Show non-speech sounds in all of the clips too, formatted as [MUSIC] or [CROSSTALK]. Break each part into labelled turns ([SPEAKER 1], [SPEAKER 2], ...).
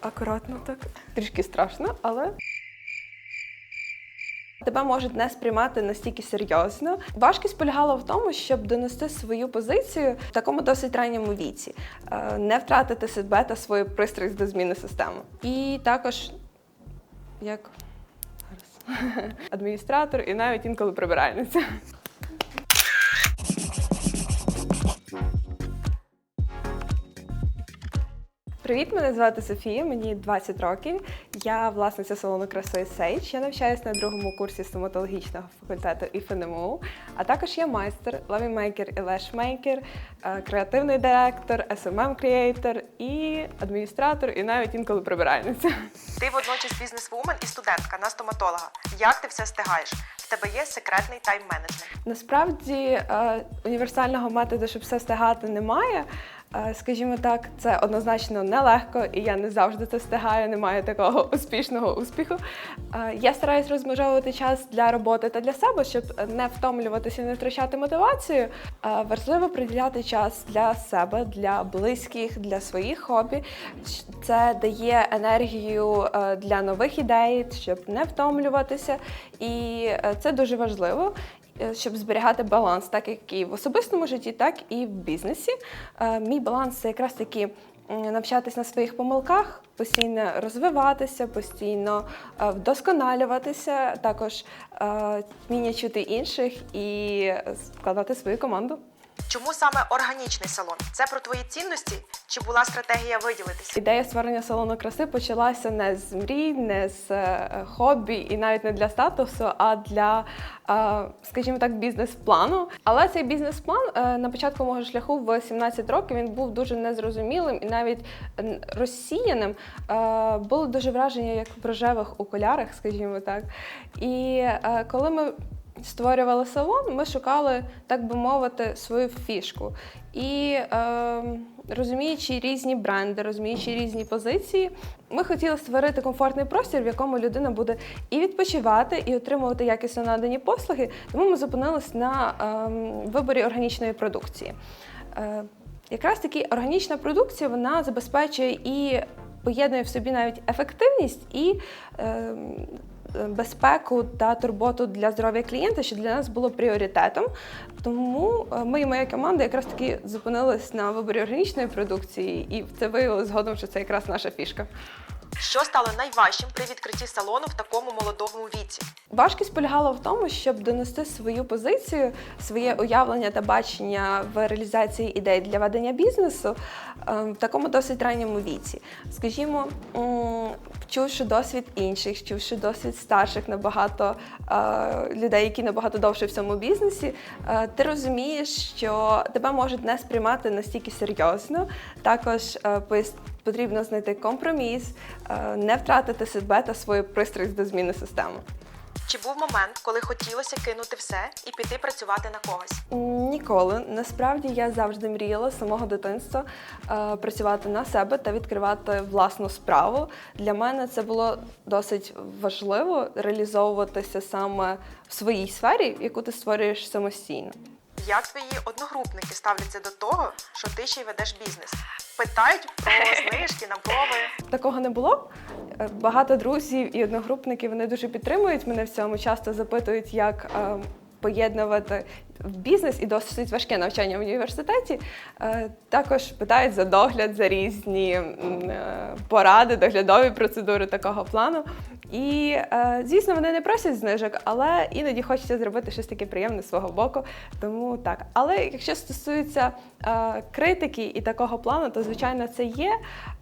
[SPEAKER 1] акуратно так. Трішки страшно, але. Тебе можуть не сприймати настільки серйозно. Важкість полягала в тому, щоб донести свою позицію в такому досить ранньому віці, Е, не втратити себе та свою пристрасть до зміни системи. І також як [LAUGHS] адміністратор і навіть інколи прибиральниця. Привіт, мене звати Софія, мені 20 років. Я власниця салону краси Сейдж. Я навчаюся на другому курсі стоматологічного факультету ІФНМУ, а також я майстер, лавімейкер і лешмейкер, е, креативний директор, smm креатор і адміністратор, і навіть інколи прибиральниця.
[SPEAKER 2] Ти водночас бізнес-вумен і студентка на стоматолога. Як ти все встигаєш? В тебе є секретний тайм-менеджмент.
[SPEAKER 1] Насправді е, універсального методу, щоб все встигати, немає. Скажімо так, це однозначно нелегко, і я не завжди це встигаю, не маю такого [LAUGHS] успішного успіху. Я стараюсь розмежовувати час для роботи та для себе, щоб не втомлюватися і не втрачати мотивацію. Важливо приділяти час для себе, для близьких, для своїх хобі. Це дає енергію е, для нових ідей, щоб не втомлюватися. І е, це дуже важливо щоб зберігати баланс, так як і в особистому житті, так і в бізнесі. Е, Мій баланс це якраз таки навчатись на своїх помилках, постійно розвиватися, постійно е, вдосконалюватися, також е, вміння чути інших і складати свою команду.
[SPEAKER 2] Чому саме органічний салон? Це про твої цінності? Чи була стратегія виділитися?
[SPEAKER 1] Ідея створення салону краси почалася не з мрій, не з е, хобі і навіть не для статусу, а для, е, скажімо так, бізнес-плану. Але цей бізнес-план е, на початку мого шляху в 17 років він був дуже незрозумілим і навіть розсіяним. Було дуже враження, як в рожевих окулярах, скажімо так. І коли ми створювали салон, ми шукали, так би мовити, свою фішку. І е, розуміючи різні бренди, розуміючи різні позиції, ми хотіли створити комфортний простір, в якому людина буде і відпочивати, і отримувати якісно надані послуги. Тому ми зупинились на ем, виборі органічної продукції. Е, якраз таки органічна продукція вона забезпечує і поєднує в собі навіть ефективність і ем, безпеку та турботу для здоров'я клієнта, що для нас було пріоритетом. Тому е, ми і моя команда якраз таки зупинились на виборі органічної продукції, і це виявилося згодом, що це якраз наша фішка.
[SPEAKER 2] Що стало найважчим при відкритті салону в такому молодому віці?
[SPEAKER 1] Важкість полягала в тому, щоб донести свою позицію, своє уявлення та бачення в реалізації ідей для ведення бізнесу е, в такому досить ранньому віці. Скажімо, м, вчувши досвід інших, вчувши досвід старших набагато е, людей, які набагато довше в цьому бізнесі, е, ти розумієш, що тебе можуть не сприймати настільки серйозно. Також е, потрібно знайти компроміс, е, не втратити себе та свою пристрасть до зміни системи.
[SPEAKER 2] Чи був момент, коли хотілося кинути все і піти працювати на когось?
[SPEAKER 1] Ніколи. Насправді я завжди мріяла з самого дитинства е, працювати на себе та відкривати власну справу. Для мене це було досить важливо реалізовуватися саме в своїй сфері, яку ти створюєш самостійно.
[SPEAKER 2] Як твої одногрупники ставляться до того, що ти ще й ведеш бізнес? Питають про знижки, наброви.
[SPEAKER 1] Такого не було. Е, Багато друзів і одногрупників вони дуже підтримують мене в цьому. Часто запитують, як е, поєднувати бізнес і досить важке навчання в університеті. Е, Також питають за догляд, за різні е, поради, доглядові процедури такого плану. І е, звісно, вони не просять знижок, але іноді хочеться зробити щось таке приємне з свого боку. Тому так. Але якщо стосується е, критики і такого плану, то звичайно це є.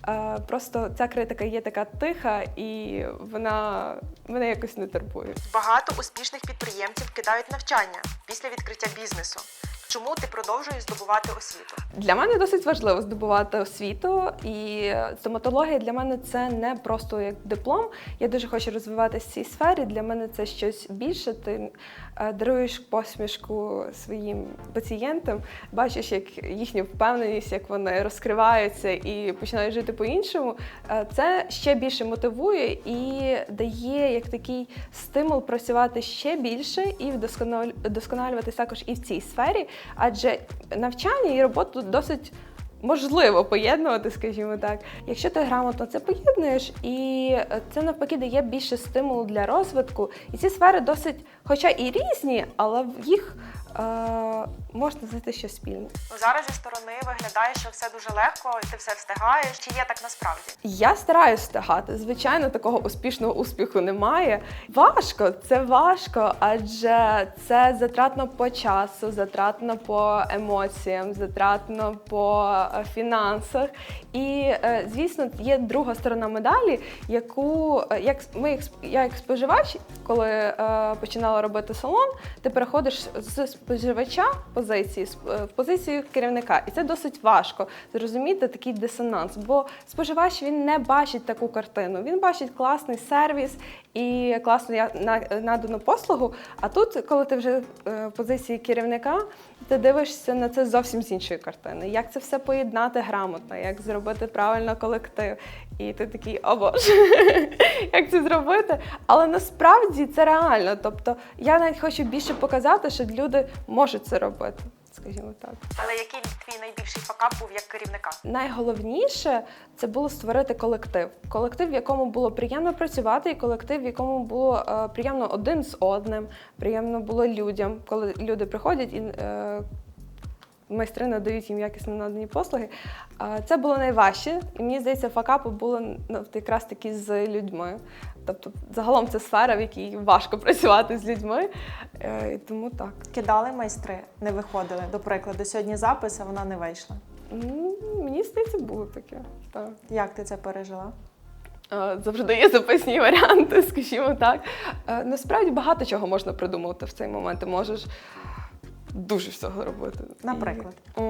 [SPEAKER 1] Е, просто ця критика є така тиха, і вона мене якось не турбує.
[SPEAKER 2] Багато успішних підприємців кидають навчання після відкриття бізнесу. Чому ти продовжуєш здобувати освіту?
[SPEAKER 1] Для мене досить важливо здобувати освіту, і стоматологія для мене це не просто як диплом. Я дуже хочу розвиватися в цій сфері. Для мене це щось більше. Ти е, даруєш посмішку своїм пацієнтам, бачиш, як їхню впевненість, як вони розкриваються і починають жити по-іншому. Е, Це ще більше мотивує і дає як такий стимул працювати ще більше і вдосконалюватись також і в цій сфері, адже навчання і роботу досить можливо поєднувати, скажімо так. Якщо ти грамотно це поєднуєш, і це навпаки дає більше стимулу для розвитку. І ці сфери досить, хоча і різні, але в їх можна знайти щось спільне.
[SPEAKER 2] Зараз зі сторони виглядає, що все дуже легко, і ти все встигаєш. Чи є так насправді?
[SPEAKER 1] Я стараюсь встигати. Звичайно, такого успішного успіху немає. Важко, це важко, адже це затратно по часу, затратно по емоціям, затратно по е, фінансах. І е, звісно, є друга сторона медалі, яку е, як ми, як я як споживач, коли е, починала робити салон, ти переходиш з споживача позиції е, в позицію керівника, і це досить важко зрозуміти такий дисонанс. Бо споживач він не бачить таку картину. Він бачить класний сервіс і класну я- надану послугу. А тут, коли ти вже е, в позиції керівника, ти дивишся на це зовсім з іншої картини. Як це все поєднати грамотно, як зробити правильно колектив. І ти такий, о боже, [LAUGHS] як це зробити? Але насправді це реально. Тобто я навіть хочу більше показати, що люди можуть це робити, скажімо так.
[SPEAKER 2] Але який твій найбільший факап був як керівника?
[SPEAKER 1] Найголовніше це було створити колектив. Колектив, в якому було приємно працювати, і колектив, в якому було е, приємно один з одним, приємно було людям, коли люди приходять і е, майстри надають їм якісно надані послуги. Це було найважче, і мені здається, факапи було ну, якраз таки з людьми. Тобто, загалом це сфера, в якій важко працювати з людьми. Е, тому так.
[SPEAKER 3] Кидали майстри, не виходили. До прикладу, сьогодні запис, а вона не вийшла.
[SPEAKER 1] Мені здається, було таке. Так.
[SPEAKER 3] Як ти це пережила?
[SPEAKER 1] Е, Завжди є запасні варіанти, скажімо так. Е, Насправді багато чого можна придумати в цей момент. Ти можеш дуже всього робити.
[SPEAKER 3] Наприклад?
[SPEAKER 1] І, м,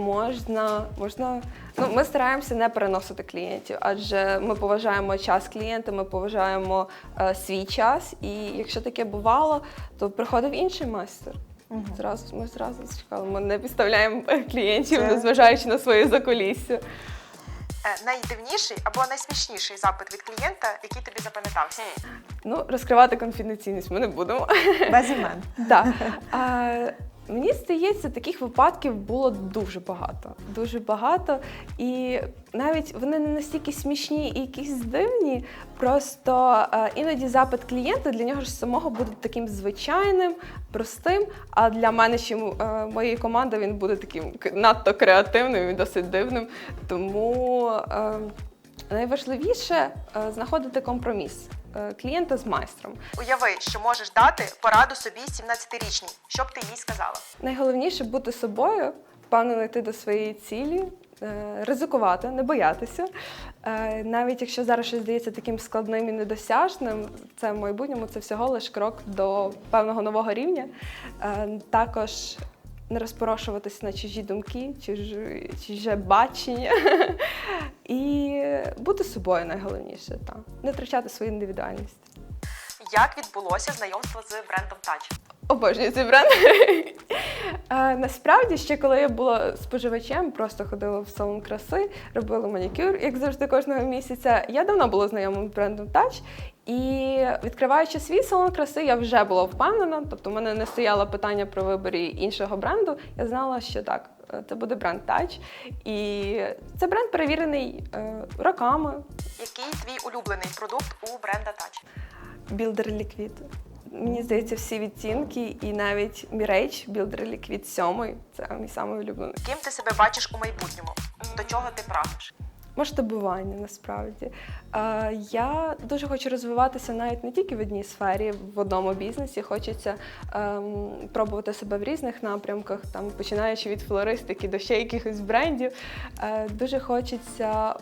[SPEAKER 1] можна, можна. Ну, ми стараємося не переносити клієнтів, адже ми поважаємо час клієнта, ми поважаємо е, свій час. І якщо таке бувало, то приходив інший майстер.
[SPEAKER 3] Мгм.
[SPEAKER 1] Зразу ми зразу чекали. Ми не підставляємо [LAUGHS] клієнтів,
[SPEAKER 3] Це-
[SPEAKER 1] незважаючи на свої закулісся.
[SPEAKER 2] Е, найдивніший або найсмішніший запит від клієнта, який тобі запам'ятався?
[SPEAKER 1] Ну, розкривати конфіденційність ми не будемо.
[SPEAKER 3] Без імен. [LAUGHS]
[SPEAKER 1] Так. [LAUGHS] мені здається, таких випадків було дуже багато. Дуже багато. І навіть вони не настільки смішні і якісь дивні. Просто е, іноді запит клієнта для нього ж самого буде таким звичайним, простим. А для мене чи е, моєї команди він буде таким надто креативним і досить дивним. Тому. Е, Найважливіше знаходити компроміс клієнта з майстром.
[SPEAKER 2] Уяви, що можеш дати пораду собі 17-річній. Що б ти їй сказала?
[SPEAKER 1] Найголовніше бути собою, впевнено йти до своєї цілі, е, ризикувати, не боятися. Е, Навіть якщо зараз щось здається таким складним і недосяжним, це в майбутньому це всього лиш крок до певного нового рівня. Е, Також не розпорошуватись на чужі думки, чужі, чуже бачення. [LAUGHS] І бути собою найголовніше, так. не втрачати свою індивідуальність.
[SPEAKER 2] Як відбулося знайомство з брендом Touch?
[SPEAKER 1] Обожнюю цей бренд. [LAUGHS] Насправді, ще коли я була споживачем, просто ходила в салон краси, робила манікюр, як завжди, кожного місяця. Я давно була знайома з брендом Touch. І відкриваючи свій салон краси, я вже була впевнена. Тобто, в мене не стояло питання про виборі іншого бренду. Я знала, що так, е, це буде бренд Touch. І це бренд перевірений е, роками.
[SPEAKER 2] Який твій улюблений продукт у бренда Touch?
[SPEAKER 1] Builder Liquid. Мені здається, всі відтінки, і навіть Mirage Builder Liquid 7 це мій самий улюблений.
[SPEAKER 2] Ким ти себе бачиш у майбутньому? До чого ти прагнеш?
[SPEAKER 1] Масштабування насправді. Я дуже хочу розвиватися навіть не тільки в одній сфері, в одному бізнесі. Хочеться ем, пробувати себе в різних напрямках, там починаючи від флористики до ще якихось брендів. Е, дуже хочеться.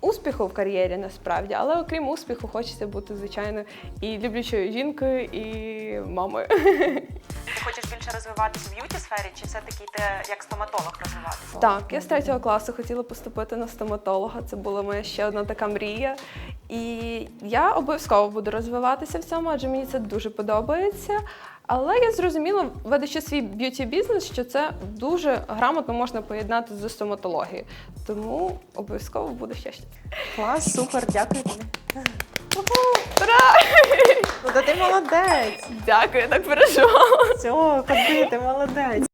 [SPEAKER 1] Успіху в кар'єрі насправді, але окрім успіху, хочеться бути звичайно і люблячою жінкою, і мамою. [LAUGHS]
[SPEAKER 2] Ти хочеш більше розвиватися в б'юті сфері, чи все-таки ти як стоматолог розвиватися?
[SPEAKER 1] Так, я з третього класу хотіла поступити на стоматолога. Це була моя ще одна така мрія. І я обов'язково буду розвиватися в цьому, адже мені це дуже подобається. Але я зрозуміла, ведучи свій б'юті бізнес, що це дуже грамотно можна поєднати з стоматологією. Тому обов'язково буде ще щось.
[SPEAKER 3] Клас, супер, дякую тобі.
[SPEAKER 1] Ура!
[SPEAKER 3] Ну, та ти молодець.
[SPEAKER 1] Дякую, так переживала.
[SPEAKER 3] Все, ходи, ти молодець.